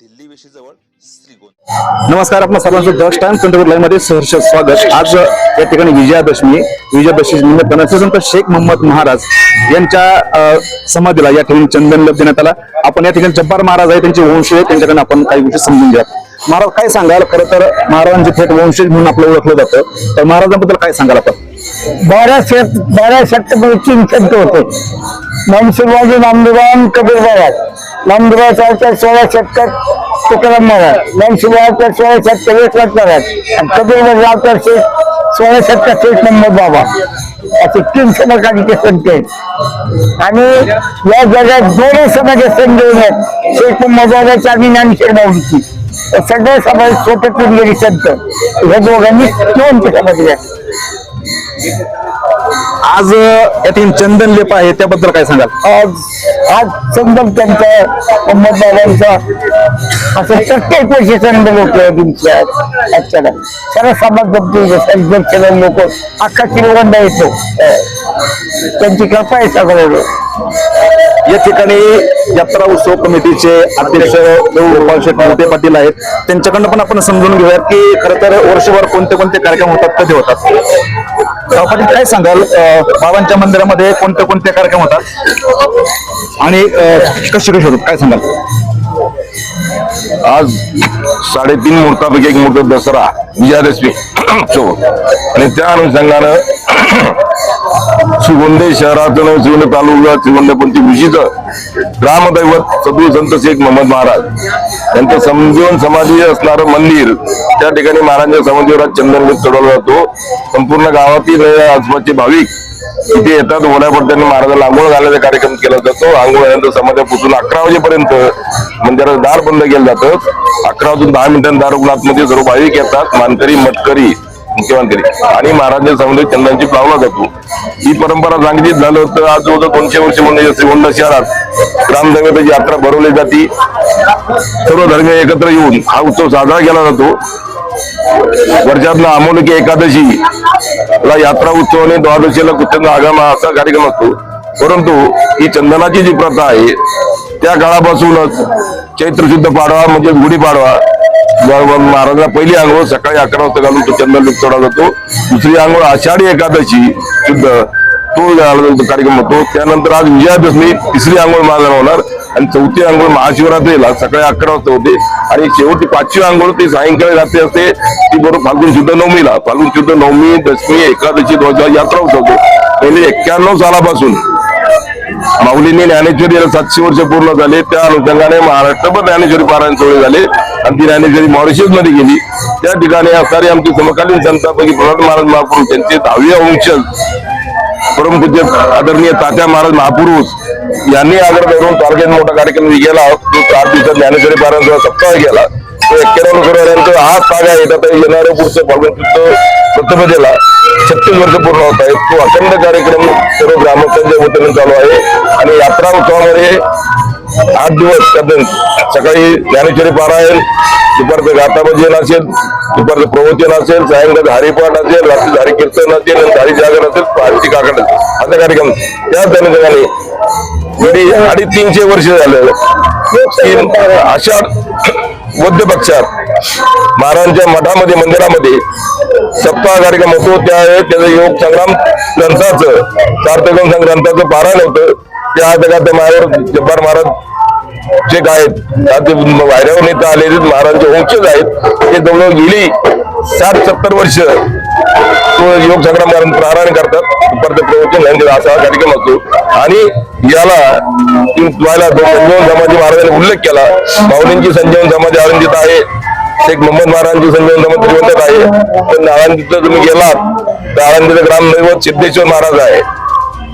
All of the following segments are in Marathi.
Delhi वेशी जवळ श्रीगोंद. नमस्कार आपल्या सर्वांचं द स्टॅम्प ट्वेंटी फोर लाईव्हमध्ये सहर्ष स्वागत. आज या ठिकाणी विजयादशमी विजयादशमी निमित्तानं संत शेख मोहम्मद महाराज यांच्या समाधीला या ठिकाणी चंदन लेप देण्यात आला. आपण या ठिकाणी जब्बार महाराज आहे त्यांचे वंश आहे त्यांच्याकडे आपण काही गोष्टी समजून घ्या महाराज काय सांगाल? खरं तर महाराजांचे थेट वंशज म्हणून आपलं ओळखलं जातं. तर महाराजांबद्दल काय सांगाल आपण? बारा शत बारा शतकामध्ये तीन संत होते. मनसुरबाजी नामदेवान कबीर महाराज नामदेवाच्या सोळा शतकात तुकाराम महाराज मनसुरबाच्या सोळा शतकात एकनाथ महाराज आणि कबीर महाराजच्या सोळा शतकात शेख मोहम्मद बाबा. असे तीन समकालीन संत आहेत आणि या जगात दोन्ही समाज संघ आहेत. मोहम्मद बाबाची आणि ज्ञानेश्वर माऊलीची सगळे समाज स्वतंत्र गेली संत. ह्या दोघांनी दोन समाज आहेत आज या ठिकाणी चंदन लेप आहे त्याबद्दल काय सांगाल? आज आज संगम त्यांचा मोहम्मद बाबांचा असं प्रत्येक वर्षी संघ लोक दिवशी सर्व समाज जगतो लोक अख्खा किलोवंडा येतो त्यांची कृपा आहे सगळं या ठिकाणी यात्रा उत्सव कमिटीचे अध्यक्ष गोपाल शेठ मोठे पाटील आहेत. त्यांच्याकडनं पण आपण समजून घेऊयात की खरं तर वर्षभर कोणते कोणते कार्यक्रम होतात कधी होतात? पाटील काय सांगाल? बाबांच्या मंदिरामध्ये कोणते कोणते कार्यक्रम होतात? आणि कसे कसे होतात? काय सांगाल? आज साडेतीन मुहूर्तापैकी एक मुहूर्त दसरा विजयादशमी. उत्सव आणि त्या अनुषंगानं सुगोंदे शहरातून सुगंध तालुका श्रीगोंदे पंचकृषीचं ग्रामदैवत सदू संत शेख मोहम्मद महाराज. यांचं समजीवन समाधी असणारं मंदिर त्या ठिकाणी महाराजांच्या समाधीवर आज चंदन चढवला जातो. संपूर्ण गावातील आसपासचे भाविक इथे येतात ओढ्या त्यांनी महाराजांना आंघोळ घालायचा कार्यक्रम केला जातो. आंघोळ झाल्यानंतर समाजापासून अकरा वाजेपर्यंत मंदिराचं दार बंद केलं जातं. अकरा वाजून दहा मिनिटांनी दार उघडून आतमध्ये सर्व भाविक येतात. मानकरी मटकरी मुख्यमंत्री. आणि महाराजांच्या समुद्र चंदनची लावला जातो. ही परंपरा सांगितली झालं तर आज जवळ दोनशे वर्ष म्हणजे श्रीगोंदा शहरात ग्रामदेवतेची यात्रा भरवली जाते. सर्व धर्म एकत्र येऊन हा उत्सव साजरा केला जातो. वर्षातला अमोलकी एकादशी ला यात्रा उत्सवाने द्वादशीला कुचंद आगम असा कार्यक्रम असतो. परंतु ही चंदनाची जी प्रथा आहे त्या काळापासूनच चैत्र शुद्ध पाडवा म्हणजे गुढीपाडवा व- महाराजांना पहिली आंघोळ सकाळी अकरा वाजता घालून तो चंदन लुप्त सोडला जातो. दुसरी आंघोळ आषाढी एकादशी शुद्ध तो कार्यक्रम होतो. त्यानंतर आज विजयादशमी तिसरी आंघोळ महाराज होणार. आणि चौथी आंघोळ महाशिवरात्रीला सकाळी अकरा वाजता होते. आणि शेवटी पाचवी आंघोळ ती सायंकाळी रात्री असते. ती बरोबर फाल्गुन शुद्ध नवमीला. फाल्गुन शुद्ध नवमी दशमी एकादशी ध्वजा यात्रा होत पहिले एक्क्याण्णव सालापासून माऊलींनी ज्ञानेश्वरी याला सातशे वर्ष पूर्ण झाले. त्या अनुषंगाने महाराष्ट्रभर ज्ञानेश्वरी पारायण सोहळे झाले. आणि ती ज्ञानेश्वरी मॉरिशसमध्ये गेली. त्या ठिकाणी असणारी आमची समकालीन संतापैकी प्रल्हाद महाराज महापुरुष त्यांचे दहावी वंशज परमपूज्य आदरणीय तात्या महाराज महापुरुष यांनी आग्रह धरून तारखेत मोठा कार्यक्रम गेला तो चार दिवसात ज्ञानेश्वरी पारायण सप्ताह गेला. तो एक्क्याण्णव करोड हाच तागा येतात येणाऱ्या पुढचं फाल्गुन प्रतिपदेला छत्तीस वर्ष पूर्ण होत आहेत. तो अखंड कार्यक्रम सर्व ग्रामस्थांच्या वतीने चालू आहे. आणि यात्रा उत्सवामध्ये आठ दिवस त्यातून सकाळी ज्ञानेश्वरी पारायण दुपारचं गाताभजन असेल दुपारचं प्रवचन असेल सायंकाळ हरिपाठ असेल रात्री हरी कीर्तन असेल आणि जागरण असेल पालखी काकड असेल. असा कार्यक्रम त्याच अनुषंगाने गेली अडीचतीनशे वर्ष झालं. अशा बौद्ध पक्षात महाराजांच्या मठामध्ये मंदिरामध्ये सप्ताह कार्यक्रम होतो. त्यावेळेस त्याचं योग संग्राम ग्रंथाचं सार्थकम ग्रंथाचं पारायण होतं. त्या जगात माझ्यावर जब्बार महाराज जे काय ते वायऱ्यावर नेता आलेले महाराजांचे वंशज आहेत. ते जवळजवळ गेली साठ सत्तर वर्ष तो योग संग्राम महाराज प्रारण करतात. दुपारचं प्रवचन यांचे असा कार्यक्रम असतो. आणि याला तुम्हाला संजीवन समाधी महाराजांनी उल्लेख केला. माऊलींची संजीवन समाधी आनंदित आहे. शेख मोहम्मद महाराजांची संजीवन समाधी त्रिवंतत आहे. पण आळंदीत तुम्ही गेलात तर आळंदीचं ग्रामदैवत सिद्धेश्वर महाराज आहे.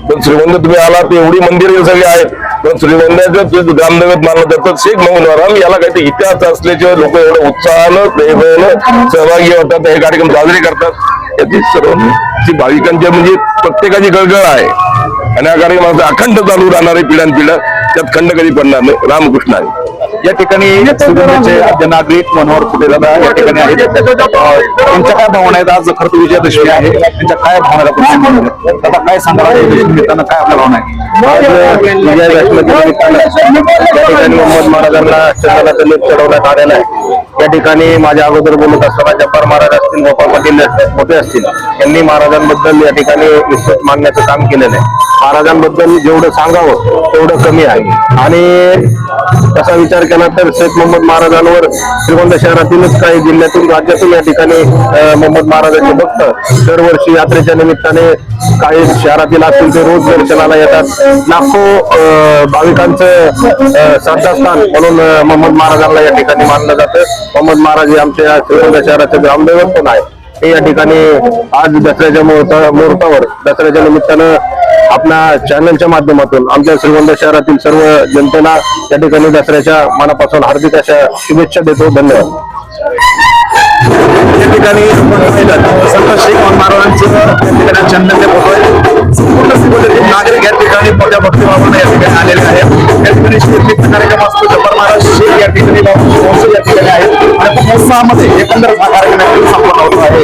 पण श्रीगोंद तुम्ही आला ते एवढी मंदिरे सगळी आहेत. पण श्रीवंदाचं ग्रामदैवत मानलं जातं. शेख मोहम्मद महाराज याला काहीतरी इतिहास असल्याचे लोक एवढं उत्साहानं प्रेमानं सहभागी होतात. हे कार्यक्रम साजरे करतात. याची सर्वांची भाविकांच्या म्हणजे प्रत्येकाची गळगळ आहे. आणि हा कार्यक्रम अखंड चालू राहणार आहे पिढ्यानपिढ्या. त्यात खंड कधी पडणार नाही. रामकृष्ण आहे. या ठिकाणी शिवसेनेचे आद्य नागरिक मनोहर कुठे दादा या ठिकाणी आहेत. त्यांच्या काय भावना आहेत? आज खरं तर विजयादशमी आहे. त्यांच्या काय भावना दादा काय सांगा निमित्तानं काय आपल्या भावना आहे या ठिकाणी मोहम्मद महाराजांना चंद्राचा लेप चढवण्यात आलेला आहे. या ठिकाणी माझ्या अगोदर बोलत असताना जब्बार महाराज असतील गोपाळ पाटील मोठे असतील यांनी महाराजांबद्दल या ठिकाणी विस्तृत मांडण्याचं काम केलेलं आहे. महाराजांबद्दल जेवढं सांगावं तेवढं कमी आहे. आणि तसा विचार केला शेख मोहम्मद महाराजांवर श्रीगोंदा शहरातीलच काही जिल्ह्यातून राज्यातून या ठिकाणी मोहम्मद महाराजांचे भक्त दरवर्षी यात्रेच्या निमित्ताने काही शहरातील असतील ते रोज दर्शनाला येतात. लाखो भाविकांचं श्रद्धास्थान म्हणून मोहम्मद महाराजांना या ठिकाणी मानलं जातं. मोहम्मद महाराज हे आमच्या श्रीगोंदा शहराचे ग्रामदैवत पण आहे ते या ठिकाणी आज दसऱ्याच्या मुहूर्ता मुहूर्तावर दसऱ्याच्या निमित्तानं आपल्या चॅनलच्या माध्यमातून आमच्या श्रीगोंदा शहरातील सर्व जनतेला या ठिकाणी दसऱ्याच्या मनापासून हार्दिक अशा शुभेच्छा देतो. धन्यवाद. या ठिकाणी संत शेख महाराजांचं या ठिकाणी चंदन फोटो आहे संपूर्ण श्रीगोंद्यातील नागरिक या ठिकाणी मोठ्या भक्तीभावाने या ठिकाणी आलेले आहेत. या ठिकाणी शिवलिंग कार्यक्रम असतो जब्बार महाराज शेख या ठिकाणी महोत्सव या ठिकाणी आहेत. आणि उत्साहामध्ये एकंदर हा कार्यक्रम या संपन्न होतो आहे.